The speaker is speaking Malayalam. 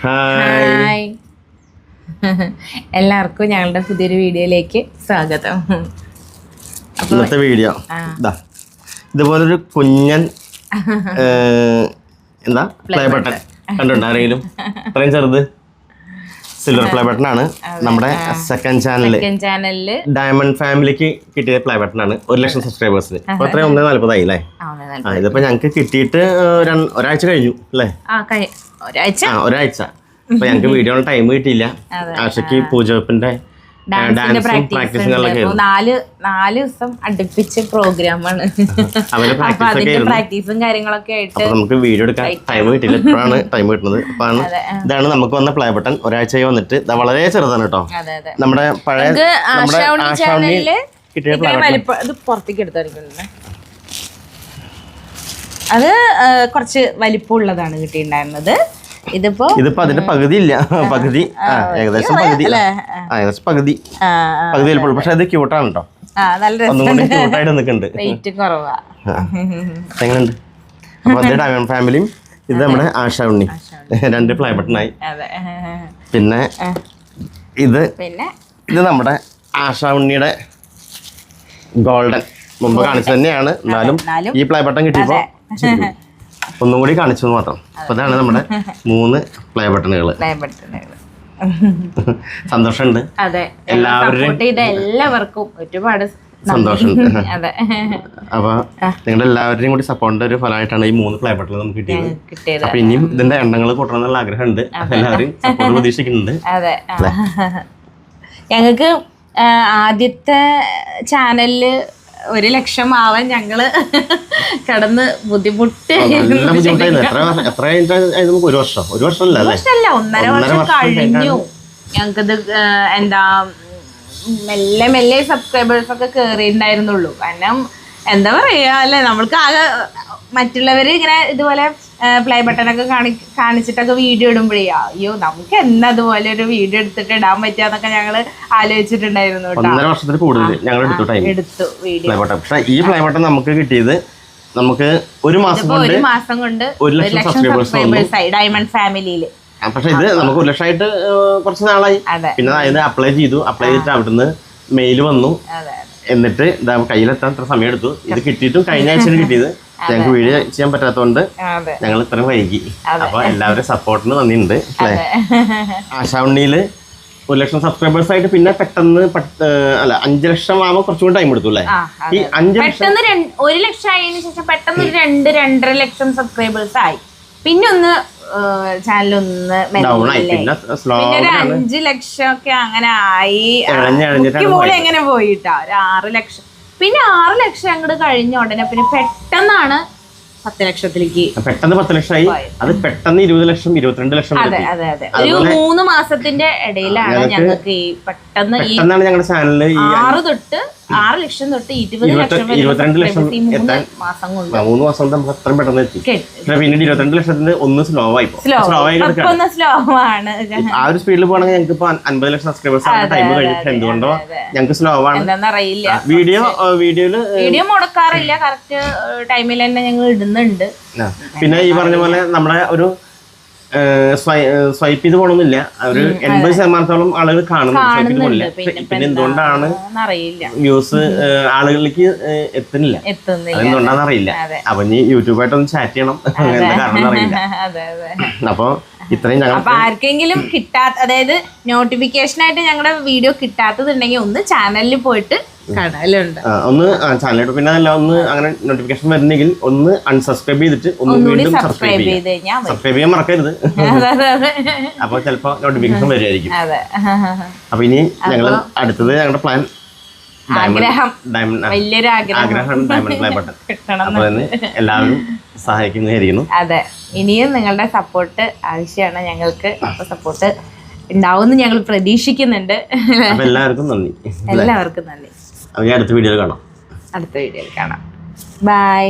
ഹായ് എല്ലാവർക്കും ഞങ്ങളുടെ പുതിയൊരു വീഡിയോയിലേക്ക് സ്വാഗതം. ഇന്നത്തെ വീഡിയോ. ഇതുപോലെ ഒരു ഇതുപോലൊരു കുഞ്ഞൻ എന്താ? പ്ലേ ബട്ടൺ കണ്ടുണ്ടോ ആരെങ്കിലും? ചെറുത്? സിൽവർ പ്ലേ ബട്ടൺ ആണ് നമ്മുടെ സെക്കൻഡ് ചാനലിൽ സെക്കൻഡ് ചാനലിൽ ഡയമണ്ട് ഫാമിലിക്ക് കിട്ടിയ പ്ലേ ബട്ടൺ ആണ്. ഒരു ലക്ഷം സബ്സ്ക്രൈബേഴ്സിന് അത്രയും ഒന്നേ നാല്പതായി അല്ലേ? ആ ഇതിപ്പോ ഞങ്ങൾക്ക് കിട്ടിയിട്ട് ഒരാഴ്ച കഴിഞ്ഞു അല്ലേ? ഒരാഴ്ച? ഒരാഴ്ച. അപ്പൊ ഞങ്ങൾക്ക് വീഡിയോ ടൈം കിട്ടിയില്ല. ആശയ്ക്ക് പൂജവെപ്പിന്റെ ഡാൻസിന്റെ പ്രാക്ടീസ് നാല് നാല് ദിവസം അടുപ്പിച്ച പ്രോഗ്രാമാണ്. അപ്പൊ അതിന്റെ പ്രാക്ടീസും കാര്യങ്ങളൊക്കെ ആയിട്ട് നമുക്ക് വീഡിയോ എടുക്കാൻ ടൈം കിട്ടില്ല. ഇപ്പോഴാണ് ടൈം കിട്ടുന്നത്. അപ്പൊ ആണ് അതെ, ആ. ഇതാണ് നമുക്ക് വന്ന പ്ലേ ബട്ടൺ ഒരാഴ്ചയായി വന്നിട്ട്. വളരെ ചെറുതാണ് കേട്ടോ. നമ്മുടെ പഴയ കിട്ടിയ പുറത്തേക്ക് എടുത്തായിരിക്കും അത് കുറച്ച് വലിപ്പമുള്ളതാണ് കിട്ടിയിട്ടുണ്ടായിരുന്നത്. ഇതിപ്പോ? ഇതിപ്പോ അതിന്റെ പകുതി. ഇല്ല പകുതി ഏകദേശം പകുതി. ഏകദേശം പകുതി. പകുതി വലിപ്പമുള്ളൂ പക്ഷെ അത് ക്യൂട്ടാണ് കേട്ടോ ക്യൂട്ടായിട്ട് നിൽക്കുന്നുണ്ട്. എങ്ങനെയുണ്ട്? അപ്പൊ അത്. ഡയമണ്ട് ഫാമിലിയും ഇത് നമ്മുടെ ആശാ ഉണ്ണി. രണ്ട് പ്ലൈ ബട്ടണായി പിന്നെ ഇത് പിന്നെ? ഇത് നമ്മുടെ ആശാ ഉണ്ണിയുടെ ഗോൾഡൻ. മുമ്പ് കാണിച്ചു തന്നെയാണ്. എന്നാലും ഈ പ്ലൈ ബട്ടൺ കിട്ടിയപ്പോ ഒന്നും കൂടി കാണിച്ചു മാത്രം അപ്പൊ ഇതാണ് നമ്മുടെ മൂന്ന് പ്ലേ ബട്ടണുകൾ പ്ലേ ബട്ടണുകൾ സന്തോഷമുണ്ട്. അതെ. എല്ലാവരും എല്ലാവർക്കും ഒരുപാട്. സന്തോഷമുണ്ട്. അതെ. അപ്പൊ നിങ്ങളുടെ എല്ലാവരുടെയും കൂടി സപ്പോർട്ടിന്റെ ഒരു ഫലമായിട്ടാണ് ഈ മൂന്ന് പ്ലേ ബട്ടൺ നമുക്ക് കിട്ടിയത്. കിട്ടിയത്. അപ്പൊ ഇനിയും ഇതിന്റെ എണ്ണങ്ങൾ കൂട്ടണം എന്നുള്ള ആഗ്രഹമുണ്ട് എല്ലാവരും സപ്പോർട്ട് പ്രതീക്ഷിക്കുന്നുണ്ട്. അതെ. ഞങ്ങൾക്ക് ആദ്യത്തെ ചാനലിൽ ഒരു ലക്ഷം ആവാൻ ഞങ്ങൾ കടന്ന് ബുദ്ധിമുട്ട് ഒരു വർഷം? ഒരു വർഷമല്ല ഒന്നര വർഷം കഴിഞ്ഞു. ഞങ്ങൾക്കിത് എന്താ മെല്ലെ മെല്ലെ സബ്സ്ക്രൈബേഴ്സ് ഒക്കെ കേറിയിട്ടുണ്ടായിരുന്നുള്ളൂ. കാരണം എന്താ പറയാ അല്ലെ? നമ്മൾക്ക് ആകെ മറ്റുള്ളവര് ഇങ്ങനെ ഇതുപോലെ പ്ലേ ബട്ടൺ ഒക്കെ കാണി കാണിച്ചിട്ടൊക്കെ വീഡിയോ ഇടുമ്പോഴേ അയ്യോ നമുക്ക് എന്നാ അതുപോലെ ഒരു വീഡിയോ എടുത്തിട്ട് ഇടാൻ പറ്റുകയെന്നൊക്കെ ഞങ്ങൾ ആലോചിച്ചിട്ടുണ്ടായിരുന്നു ഒന്നര വർഷത്തിൽ കൂടുതൽ ഞങ്ങൾ എടുത്തു എടുത്തു വീഡിയോ പക്ഷേ ഈ പ്ലേ ബട്ടൺ നമുക്ക് കിട്ടിയത് നമുക്ക് ഒരു മാസം കൊണ്ട് ഒരു മാസം കൊണ്ട് ഒരു ലക്ഷം സബ്സ്ക്രൈബേഴ്സ് ആയി ഡയമണ്ട് ഫാമിലിയിൽ പക്ഷെ ഇത് നമുക്ക് ഒരു ലക്ഷമായിട്ട് കുറച്ച് നാളായി. പിന്നെ അതായത് അപ്ലൈ ചെയ്തു. അപ്ലൈ ചെയ്തിട്ട് അവിടുന്ന് മെയിൽ വന്നു. എന്നിട്ട് ഇതാ കയ്യിലെത്താൻ അത്ര സമയം എടുത്തു ഇത് കിട്ടിയിട്ടും കഴിഞ്ഞ ആഴ്ചയാണ് കിട്ടിയത്. ഞങ്ങൾക്ക് വീഡിയോ ചെയ്യാൻ പറ്റാത്തതുകൊണ്ട് ഞങ്ങൾ ഇത്രയും വൈകി. അപ്പൊ എല്ലാവരും സപ്പോർട്ടിന് നന്ദിയുണ്ട് അല്ലേ? ആശാ ഉണ്ണിയിൽ ഒരു ലക്ഷം സബ്സ്ക്രൈബേഴ്സ് ആയിട്ട് പിന്നെ പെട്ടെന്ന് അല്ല അഞ്ച് ലക്ഷം ആവുമ്പോൾ കുറച്ചുകൂടി ടൈം എടുത്തു അല്ലേ? ഈ അഞ്ച് ലക്ഷം ഒരു ലക്ഷം ആയതിനു ശേഷം പെട്ടെന്ന് രണ്ട് രണ്ടര ലക്ഷം സബ്സ്ക്രൈബേഴ്സ് ആയി. പിന്നെ ഒന്ന് ചാനൽ ഒന്ന് അഞ്ച് ലക്ഷം ഒക്കെ അങ്ങനെ ആയി. എങ്ങനെ പോയിട്ടാ ഒരു ആറ് ലക്ഷം പിന്നെ ആറ് ലക്ഷം അങ്ങോട്ട് കഴിഞ്ഞ ഉടനെ പിന്നെ പെട്ടെന്നാണ് പത്ത് ലക്ഷത്തിലേക്ക് പെട്ടെന്ന് പത്ത് ലക്ഷമായി. അത് പെട്ടെന്ന് ഇരുപത് ലക്ഷം ഇരുപത്തിരണ്ട് ലക്ഷം അതെ അതെ അതെ. ഒരു മൂന്ന് മാസത്തിന്റെ ഇടയിലാണ് ഞങ്ങൾക്ക് ഈ പെട്ടെന്ന് ഈ ഞങ്ങളുടെ ചാനലിൽ ഈ ആറ് തൊട്ട് ആറ് ലക്ഷം തൊട്ട് ഇരുപത് ലക്ഷം വരെ ഇരുപത്തിരണ്ട് ലക്ഷം എത്താൻ മാസം കൊണ്ട്. മൂന്ന് മാസം കൊണ്ട് നമുക്ക് അത്രയും പെട്ടെന്ന് എത്തി. പിന്നെ പിന്നീട് ഇരുപത്തിരണ്ട് ലക്ഷത്തിന് ഒന്ന് സ്ലോ ആയി സ്ലോ സ്ലോ ആയി അപ്പൊ ഒന്ന് സ്ലോ ആണ്. ആ ഒരു സ്പീഡിൽ പോകണമെങ്കിൽ ഞങ്ങൾക്ക് ഇപ്പൊ അൻപത് ലക്ഷം സബ്സ്ക്രൈബേഴ്സ് ടൈം കഴിഞ്ഞിട്ട്. എന്തുകൊണ്ടോ ഞങ്ങൾക്ക് സ്ലോ ആണ്. അറിയില്ല വീഡിയോ വീഡിയോയിൽ വീഡിയോ മുടക്കാറില്ല. കറക്റ്റ് ടൈമിൽ തന്നെ ഞങ്ങൾ ഇടുന്നുണ്ട്. പിന്നെ ഈ പറഞ്ഞ പോലെ നമ്മുടെ ഒരു സ്വൈപ്പ് ചെയ്ത് പോണമെന്നില്ല അവർ എൺപത് ശതമാനത്തോളം ആളുകൾ കാണുന്നുണ്ട് പിന്നെ എന്തുകൊണ്ടാണ് വ്യൂസ് ആളുകളിലേക്ക് എത്തുന്നില്ല? എന്തുകൊണ്ടാണെന്ന് അറിയില്ല. അപ്പൊ ഇനി യൂട്യൂബായിട്ടൊന്ന് ചാറ്റ് ചെയ്യണം. കാരണം അറിയില്ല. അപ്പൊ ഇത്രയും അപ്പൊ ആർക്കെങ്കിലും കിട്ടാത്ത അതായത് നോട്ടിഫിക്കേഷൻ ആയിട്ട് ഞങ്ങളുടെ വീഡിയോ കിട്ടാത്തതുണ്ടെങ്കിൽ ഒന്ന് ചാനലിൽ പോയിട്ട് ഒന്ന് ചാനലിട്ട് പിന്നെ അല്ല ഒന്ന് അങ്ങനെ നോട്ടിഫിക്കേഷൻ വരുന്നെങ്കിൽ ഒന്ന് അൺസബ്സ്ക്രൈബ് ചെയ്തിട്ട് ഒന്ന് വീണ്ടും സബ്സ്ക്രൈബ് ചെയ്യാം. സബ്സ്ക്രൈബ് ചെയ്യാൻ മറക്കരുത്. അപ്പൊ ചിലപ്പോ നോട്ടിഫിക്കേഷൻ വരുമായിരിക്കും അപ്പൊ ഇനി ഞങ്ങൾ അടുത്തത് ഞങ്ങളുടെ പ്ലാൻ ഡയമണ്ട് വലിയൊരു ആഗ്രഹം. ഡയമണ്ട് പ്ലേ ബട്ടൺ അപ്പൊ അതിന് എല്ലാവരും സഹായിക്കുന്നതായിരിക്കുന്നു. അതെ. ഇനിയും നിങ്ങളുടെ സപ്പോർട്ട് ആവശ്യമാണ്. ഞങ്ങൾക്ക് സപ്പോർട്ട് ഉണ്ടാവുമെന്ന് ഞങ്ങൾ പ്രതീക്ഷിക്കുന്നുണ്ട്. എല്ലാവർക്കും നന്ദി. എല്ലാവർക്കും നന്ദി. അത് ഞാൻ അടുത്ത വീഡിയോയിൽ കാണാം. അടുത്ത വീഡിയോയിൽ കാണാം. ബൈ